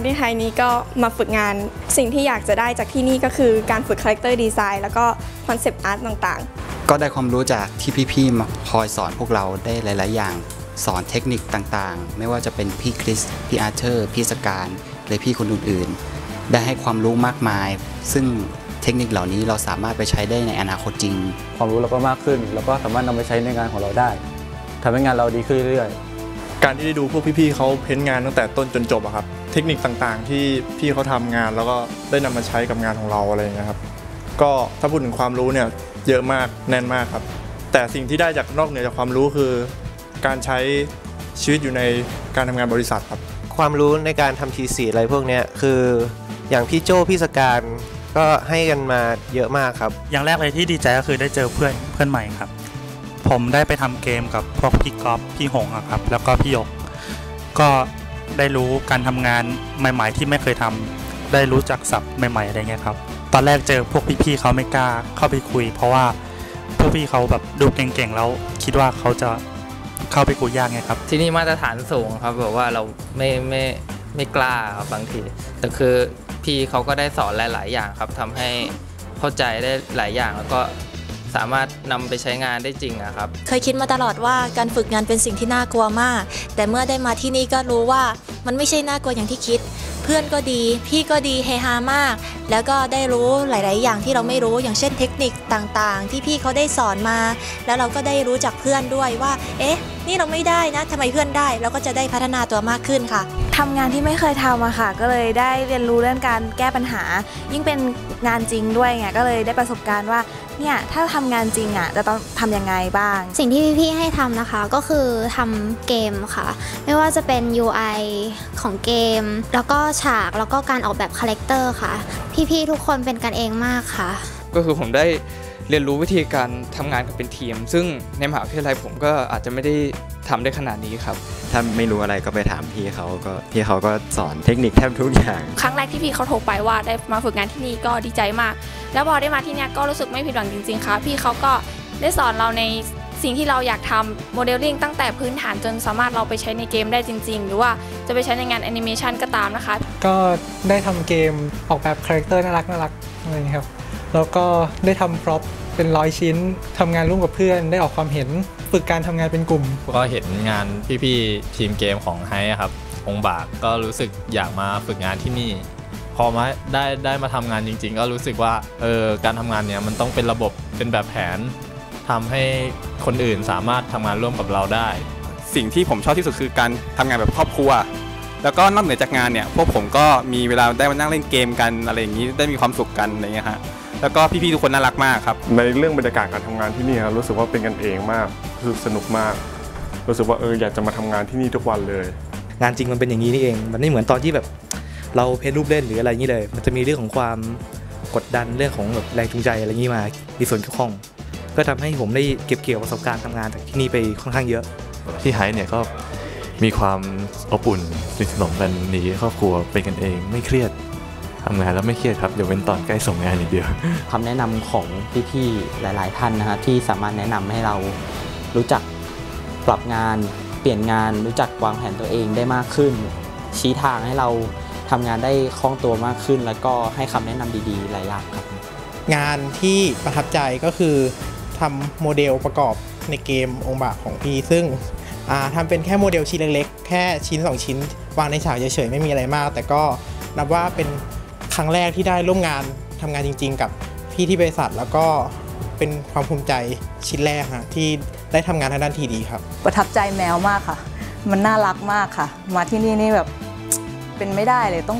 มาที่ไทยนี้ก็มาฝึกงานสิ่งที่อยากจะได้จากที่นี่ก็คือการฝึกคาแรคเตอร์ดีไซน์แล้วก็คอนเซปต์อาร์ตต่างๆ ก็ได้ความรู้จากที่พี่ๆมาคอยสอนพวกเราได้หลาย ๆ อย่าง สอนเทคนิคต่างๆ ไม่ว่าจะเป็นพี่คริสพี่อาร์เธอร์พี่สการหรือพี่คนอื่นๆ ได้ให้ความรู้มากมาย ซึ่งเทคนิคเหล่านี้เราสามารถไปใช้ได้ในอนาคตจริง ความรู้เราก็มากขึ้น แล้วก็สามารถนำไปใช้ในงานของเราได้ทำให้งานเราดีขึ้นเรื่อยๆ การที่ได้ดูพวกพี่ๆเขาเพ้นงานตั้งแต่ต้นจนจบอะครับ เทคนิคต่างๆ ที่พี่เขาทำงานแล้วก็ได้นำมาใช้กับงานของเราอะไรอย่างเงี้ยครับ ก็ถ้าพูดถึงความรู้เนี่ยเยอะมากแน่นมากครับ แต่สิ่งที่ได้จากนอกเหนือจากความรู้คือ การใช้ชีวิตอยู่ในการทำงานบริษัทครับ ความรู้ในการทำทีสีอะไรพวกเนี้ยคืออย่างพี่โจพี่สการก็ให้กันมาเยอะมากครับ อย่างแรกเลยที่ดีใจก็คือได้เจอเพื่อนเพื่อนใหม่ครับ ผมได้ไปทำเกมกับพวกพี่กอฟพี่หงอะครับ แล้วก็พี่หยก ก็ ได้รู้การทำงานใหม่ ๆ ที่ไม่เคยทำได้รู้จักศัพท์ใหม่ๆอะไรเงี้ยครับตอนแรกเจอพวกพี่ๆเขาไม่กล้าเข้าไปคุย เพราะว่าพวกพี่เขาแบบดูเก่งๆแล้ว คิดว่าเขาจะเข้าไปคุยยากไงครับ ที่นี่มาตรฐานสูงครับแบบว่าเราไม่ไม่ไม่กล้าครับบางทีแต่คือพี่เขาก็ได้สอนหลาย ๆ อย่างครับทำให้เข้าใจได้หลายอย่างแล้วก็ สามารถนำไปใช้งานได้จริงนะครับ เคยคิดมาตลอดว่าการฝึกงานเป็นสิ่งที่น่ากลัวมาก แต่เมื่อได้มาที่นี่ก็รู้ว่ามันไม่ใช่น่ากลัวอย่างที่คิด เพื่อนก็ดี พี่ก็ดีเฮฮามาก แล้วก็ได้รู้หลาย ๆ อย่างที่เราไม่รู้อย่างเช่นเทคนิคต่าง ๆ ที่พี่เขาได้สอนมา แล้วเราก็ได้รู้จากเพื่อนด้วยว่า เอ๊ะ นี่เราไม่ได้นะทำไมเพื่อนได้ เราก็จะได้พัฒนาตัวมากขึ้นค่ะทำงานที่ไม่เคยทำอะค่ะ ก็เลยได้เรียนรู้เรื่องการแก้ปัญหา ยิ่งเป็นงานจริงด้วยไงก็เลยได้ประสบการณ์ว่า เนี่ยถ้าทำงานจริงอะจะต้องทำยังไงบ้าง สิ่งที่พี่ๆให้ทำนะคะก็คือทำเกมค่ะ ไม่ว่าจะเป็น UI ของเกม แล้วก็ฉากแล้วก็การออกแบบคาแรคเตอร์ค่ะ พี่ๆทุกคนเป็นกันเองมากค่ะ ก็คือผมได้ เรียนรู้วิธีการทำงานกับเป็นทีม ซึ่งในมหาวิทยาลัยผมก็อาจจะไม่ได้ทำได้ขนาดนี้ครับ ถ้าไม่รู้อะไรก็ไปถามพี่เขาก็พี่เขาก็สอนเทคนิคแทบทุกอย่าง ครั้งแรกที่พี่เขาโทรไปว่าได้มาฝึกงานที่นี่ก็ดีใจมาก แล้วพอได้มาที่เนี่ยก็รู้สึกไม่ผิดหวังจริง ๆค่ะพี่เขาก็ได้สอนเราในสิ่งที่เราอยากทำโมเดลลิ่งตั้งแต่พื้นฐานจนสามารถเราไปใช้ในเกมได้จริง ๆ หรือว่าจะไปใช้ในงานแอนิเมชันก็ตามนะคะ ก็ได้ทำเกมออกแบบคาแรคเตอร์น่ารักน่ารักอะไรอย่างนี้ครับ แล้วก็ได้ทำพร็อพเป็นร้อยชิ้นทำงานร่วมกับเพื่อน ได้ออกความเห็นฝึกการทำงานเป็นกลุ่ม ก็เห็นงานพี่ๆทีมเกมของไฮครับองค์บากก็รู้สึกอยากมาฝึกงานที่นี่ พอมาได้ได้มาทำงานจริง ๆ ก็รู้สึกว่าเออการทำงานเนี้ยมันต้องเป็นระบบเป็นแบบแผนทำให้คนอื่นสามารถทำงานร่วมกับเราได้ สิ่งที่ผมชอบที่สุดคือการทำงานแบบครอบครัวแล้วก็นอกเหนือจากงานเนี่ย พวกผมก็มีเวลาได้มานั่งเล่นเกมกันอะไรอย่างนี้ได้มีความสุขกันอะไรเงี้ยฮะ แล้วก็พี่ๆทุกคนน่ารักมากครับ ในเรื่องบรรยากาศการทำงานที่นี่ครับรู้สึกว่าเป็นกันเองมากคือสนุกมาก รู้สึกว่าเอออยากจะมาทำงานที่นี่ทุกวันเลย งานจริงมันเป็นอย่างนี้นี่เอง มันไม่เหมือนตอนที่แบบ เราเพ้นรูปเล่นหรืออะไรอย่างนี้เลย มันจะมีเรื่องของความกดดันเรื่องของแบบแรงจูงใจอะไรอย่างนี้มามีส่วนเกี่ยวข้อง ก็ทำให้ผมได้เก็บเกี่ยวประสบการณ์ทำงานจากที่นี่ไปค่อนข้างเยอะ ที่ไฮเนี่ยก็มีความอบอุ่นสนิทสนมกันดีครอบครัวเป็นกันเองไม่เครียด ทำงานแล้วไม่เครียดครับเดี๋ยวเป็นตอนใกล้ส่งงานอย่างเดียวคำแนะนำของพี่ๆหลาย ๆ ท่านนะฮะที่สามารถแนะนำให้เรารู้จักปรับงานเปลี่ยนงานรู้จักวางแผนตัวเองได้มากขึ้น ชี้ทางให้เราทำงานได้คล่องตัวมากขึ้น แล้วก็ให้คำแนะนำดีๆ หลายอย่างครับ งานที่ประทับใจก็คือทำโมเดลประกอบในเกมองค์บากของพี่ ซึ่งทำเป็นแค่โมเดลชิ้นเล็กๆ แค่ชิ้น 2 ชิ้น วางในฉากเฉยๆ ไม่มีอะไรมาก แต่ก็นับว่าเป็น ครั้งแรกที่ได้ร่วมงานทำงานจริง ๆ กับพี่ที่บริษัท แล้วก็เป็นความภูมิใจชิ้นแรกฮะที่ได้ทำงานทางด้านทีดีครับ ประทับใจแมวมากค่ะ มันน่ารักมากค่ะ มาที่นี่นี่แบบเป็นไม่ได้เลยต้อง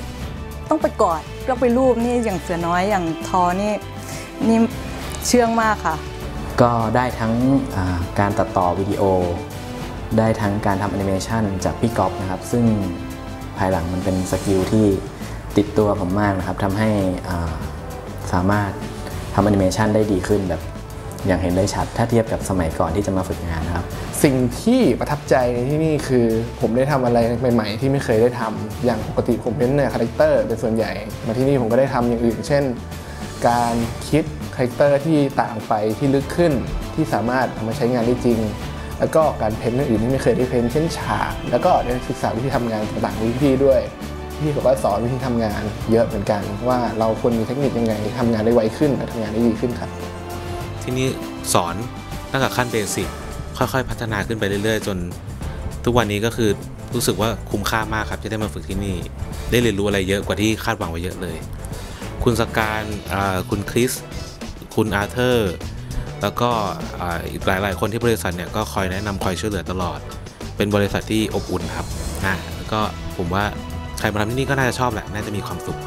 ต้องไปกอดต้องไปรูปนี่อย่างเสือน้อยอย่างทอนี่นี่เชื่องมากค่ะ ก็ได้ทั้งการตัดต่อวิดีโอ ได้ทั้งการทำแอนิเมชันจากพี่ก๊อฟนะครับ ซึ่งภายหลังมันเป็นสกิลที่ ติดตัวผมมากนะครับทำให้สามารถทำแอนิเมชันได้ดีขึ้นแบบอย่างเห็นได้ชัด ถ้าเทียบกับสมัยก่อนที่จะมาฝึกงานนะครับ สิ่งที่ประทับใจในที่นี่คือ ผมได้ทำอะไรใหม่ ๆ ที่ไม่เคยได้ทำอย่างปกติผมเป็นเนี่ยคาแรคเตอร์เป็นส่วนใหญ่ มาที่นี่ผมก็ได้ทำอย่างอื่น เช่น การคิดคาแรคเตอร์ที่ต่างไปที่ลึกขึ้น ที่สามารถทำมาใช้งานได้จริง แล้วก็การเพ้นท์อื่นที่ไม่เคยได้เพ้นท์เช่นฉาก แล้วก็ได้ศึกษาวิธีทำงานต่างๆวิธีด้วย พี่เขาก็สอนวิธีทำงานเยอะเหมือนกัน ว่าเราควรมีเทคนิคยังไงทำงานได้ไวขึ้นและทำงานได้ดีขึ้นครับที่นี่สอนตั้งแต่ขั้นเบสิกค่อยๆ พัฒนาขึ้นไปเรื่อย ๆ จน ทุกวันนี้ก็คือรู้สึกว่าคุ้มค่ามากครับที่ได้มาฝึกที่นี่ ได้เรียนรู้อะไรเยอะกว่าที่คาดหวังไว้เยอะเลย คุณสการคุณคริส คุณอาร์เธอร์ แล้วก็อีกหลาย ๆ คนที่บริษัทเนี่ยก็คอยแนะนำคอยช่วยเหลือตลอด เป็นบริษัทที่อบอุ่นครับนะแล้วก็ผมว่า ใครมาทำที่นี่ก็น่าจะชอบแหละ น่าจะมีความสุข